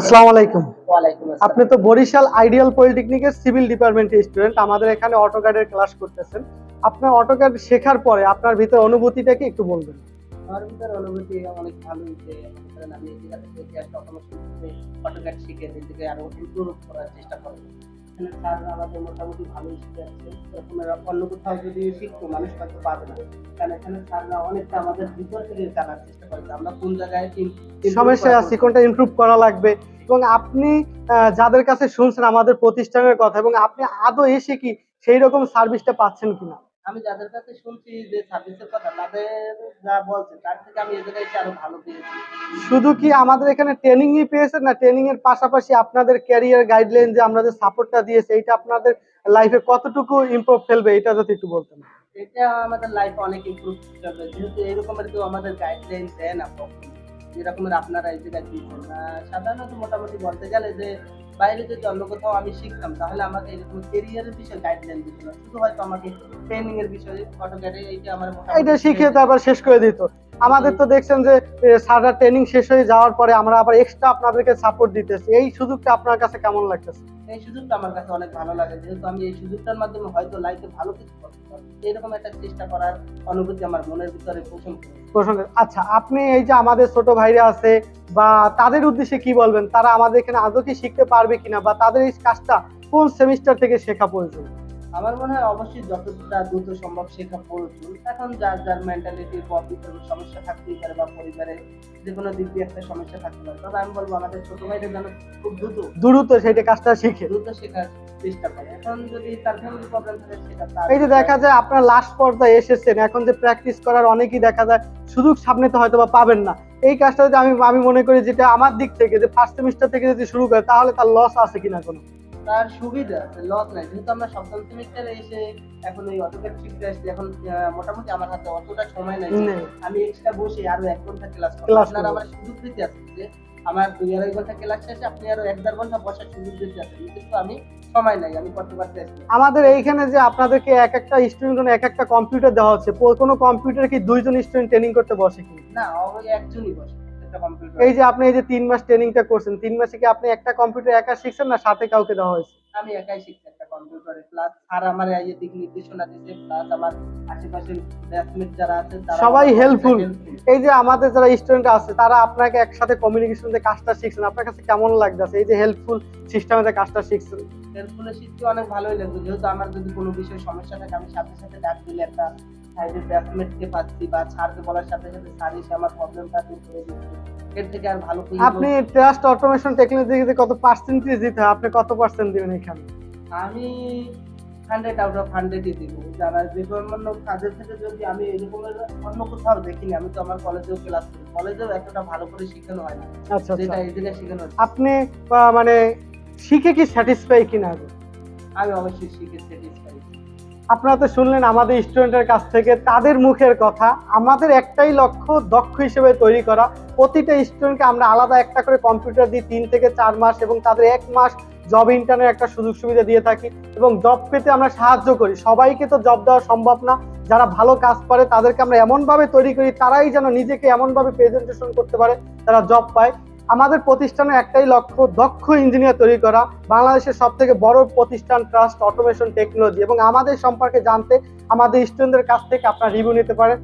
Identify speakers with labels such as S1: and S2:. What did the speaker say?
S1: আসসালামু আলাইকুম। আপনি তো বরিশাল আইডিয়াল পলিটেকনিকের সিভিল ডিপার্টমেন্টের স্টুডেন্ট আমাদের এখানে অটোক্যাডের ক্লাস করতেছেন। আপনার অটোক্যাড শেখার পরে আপনার ভিতরে অনুভূতিটা কি একটু বলবেন?
S2: আমার ভিতরে অনুভূতি অনেক ভালো যে আমি একটা অটোমেশন অটোক্যাড শিখে নিজেকে আরও ইমপ্রুভ করার চেষ্টা করব এখানে স্যার আমাদের মোটামুটি ভালোই শিখাচ্ছে। এরকম অন্য কোথাও যদি শিখতো মানুষ হয়তো পাবে না। কারণ এখানে স্যাররা অনেকটা আমাদের ভিতর থেকে জানার চেষ্টা করেছে আমরা কোন জায়গায় সমস্যা
S1: আছি কোনটা ইমপ্রুভ করা লাগবে? এবং আপনি যাদের কাছে শুনছেন আমাদের প্রতিষ্ঠানের কথা এবং আপনি আদৌ এসে কি সেই রকম সার্ভিসটা পাচ্ছেন কিনা?
S2: আমি যাদের কাছে শুনছি যে সার্ভিসের কথা তাদের যা বলছে তার থেকে আমি জায়গায় এসে আরও ভালো পেয়েছি।
S1: শুধু কি আমাদের এখানে ট্রেনিংই পেয়েছেন না ট্রেনিং এর পাশাপাশি আপনাদের ক্যারিয়ার গাইডলাইন যে আমরা যে সাপোর্টটা দিয়েছি এইটা আপনাদের লাইফে কতটুকু ইমপ্রুভ ফেলবে এটা যদি একটু বলতেন।
S2: এটা আমাদের লাইফ অনেক ইমপ্রুভ করবে। যেহেতু এরকমের কেউ আমাদের গাইডলাইন দেয় না কখনো যেরকমের আপনারা এই জায়গায় দিচ্ছেন। সাধারণত মোটামুটি বলতে গেলে যে বাইরে যদি অন্য কোথাও আমি শিখতাম তাহলে আমাকে এরকম কেরিয়ারের বিষয়ে গাইডলাইন দিত না। শুধু হয়তো আমাকে ট্রেনিং এর বিষয়ে অটোক্যাডে এইটা আমার
S1: এটা শিখে তারপর শেষ করে দিত। আমাদের তো দেখছেন যে সারা ট্রেনিং শেষ হয়ে যাওয়ার পরে আমরা আবার এক্সট্রা আপনাদেরকে সাপোর্ট দিতেছি। এই সুযোগটা আপনার কাছে কেমন লাগতেছে?
S2: এই সুযোগটা আমার কাছে অনেক ভালো লাগে। যেহেতু আমি এই সুযোগটার মাধ্যমে হয়তো লাইফে ভালো কিছু করতে পারব। এরকম একটা চেষ্টা করার অনুভূতি আমার মনের ভিতরে পোষণ
S1: আচ্ছা আপনি এই যে আমাদের ছোট ভাইরা আছে বা তাদের উদ্দেশ্যে কি বলবেন? তারা আমাদের এখানে আদৌ কি শিখতে পারবে কিনা বা তাদের এই কাজটা কোন সেমিস্টার থেকে শেখা প্রয়োজন?
S2: আমার মনে হয় অবশ্যই যতটা দ্রুত সম্ভব শেখা প্রয়োজন। এখন যার যার মেন্টালিটি সমস্যা থাকতেই পারে বা পরিবারে যে কোনো দিক দিয়ে একটা সমস্যা থাকতে পারে। তবে আমি বলব আমাদের ছোট ভাইরা যেন খুব দ্রুত
S1: দ্রুত সেটা কাজটা শিখে।
S2: দ্রুত শেখার
S1: এই যে দেখা যায় আপনার লাস্ট পর্যায়ে এসেছেন এখন যে প্র্যাকটিস করার অনেকেই দেখা যায় সুযোগ সামনে তো হয়তো বা পাবেন না। এই কাজটা যদি আমি আমি মনে করি যেটা আমার দিক থেকে যে ফার্স্ট সেমিস্টার থেকে যদি শুরু করে তাহলে তার লস আছে কিনা কোনো?
S2: তার সুবিধা লস নাই। যেহেতু আমরা সপ্তম সেমিস্টারে এসে এখন ওই অটোক্যাড শিখতে আসছি এখন মোটামুটি আমার হাতে অতটা সময় নাই। আমি এক্সট্রা বসে আরও এক ঘণ্টা ক্লাস করব। আপনার আমার সুযোগ দিতে আছে যে আমার দুই আড়াই ঘণ্টা ক্লাস শেষে আপনি আরও এক দেড় ঘণ্টা বসার সুযোগ দিতে আছেন কিন্তু আমি সময় নাই আমি করতে পারতে
S1: আমাদের এইখানে যে আপনাদেরকে এক একটা স্টুডেন্ট এক একটা কম্পিউটার দেওয়া হচ্ছে কোনো কম্পিউটার কি দুইজন স্টুডেন্ট ট্রেনিং করতে বসে কি
S2: না একজনই বসে
S1: এই যে আপনি এই যে তিন মাস ট্রেনিংটা করছেন তিন মাসে কি আপনি একটা কম্পিউটার একা শিখছেন না সাথে কাউকে দেওয়া হয়েছে?
S2: আমি একাই শিখছি কম্পিউটারে প্লাস আর আমার এই দিক নির্দেশনা দিচ্ছে প্লাস আমার আশেপাশের ব্যাচমেট যারা আছে
S1: সবাই helpful। এই যে আমাদের যারা স্টুডেন্ট আছে তারা আপনাকে একসাথে কমিউনিকেশন যে কাজটা শিখছেন। আপনার কাছে কেমন লাগতেছে? এই যে হেল্পফুল সিস্টেমে যে কাজটা শিখছেন।
S2: হেল্পফুল শিখতে অনেক ভালোই লাগবে। যেহেতু আমার যদি কোনো বিষয়ে সমস্যা থাকে আমি সাথে সাথে ডাক দিলে একটা সাইডের পাচ্ছি বা স্যারকে বলার সাথে সাথে স্যার এসে আমার প্রবলেমটা দূর করে দিচ্ছে। এর থেকে আর ভালো
S1: আপনি ট্রাস্ট অটোমেশন টেকনোলজিতে কত পার্সেন্টেজ দিতে হয়? আপনি কত পার্সেন্ট দিবেন এখানে?
S2: আমি হান্ড্রেড আউট অফ হান্ড্রেডই দিব। যারা যে অন্য কাজের থেকে যদি আমি এরকমের অন্য কোথাও দেখিনি আমি তো আমার কলেজেও ক্লাস করি। কলেজেও এতটা ভালো করে শেখানো হয় না।
S1: আচ্ছা
S2: যেটা
S1: আচ্ছা
S2: এই জায়গায় শেখানো।
S1: আপনি মানে শিখে কি স্যাটিসফাই কিনা?
S2: আমি অবশ্যই শিখে স্যাটিসফাই
S1: আপনারা তো শুনলেন আমাদের স্টুডেন্টের কাছ থেকে তাদের মুখের কথা। আমাদের একটাই লক্ষ্য দক্ষ হিসেবে তৈরি করা। প্রতিটা স্টুডেন্টকে আমরা আলাদা একটা করে কম্পিউটার দিই তিন থেকে চার মাস এবং তাদের এক মাস জব ইন্টার্নের একটা সুযোগ সুবিধা দিয়ে থাকি এবং জব পেতে আমরা সাহায্য করি। সবাইকে তো জব দেওয়া সম্ভব না। যারা ভালো কাজ পারে তাদেরকে আমরা এমনভাবে তৈরি করি, তারাই যেন নিজেকে এমনভাবে প্রেজেন্টেশন করতে পারে, তারা জব পায়। আমাদের প্রতিষ্ঠানের একটাই লক্ষ্য, দক্ষ ইঞ্জিনিয়ার তৈরি করা। বাংলাদেশের সব থেকে বড় প্রতিষ্ঠান ট্রাস্ট অটোমেশন টেকনোলজি এবং আমাদের সম্পর্কে জানতে আমাদের স্টুডেন্টদের কাছ থেকে আপনারা রিভিউ নিতে পারেন।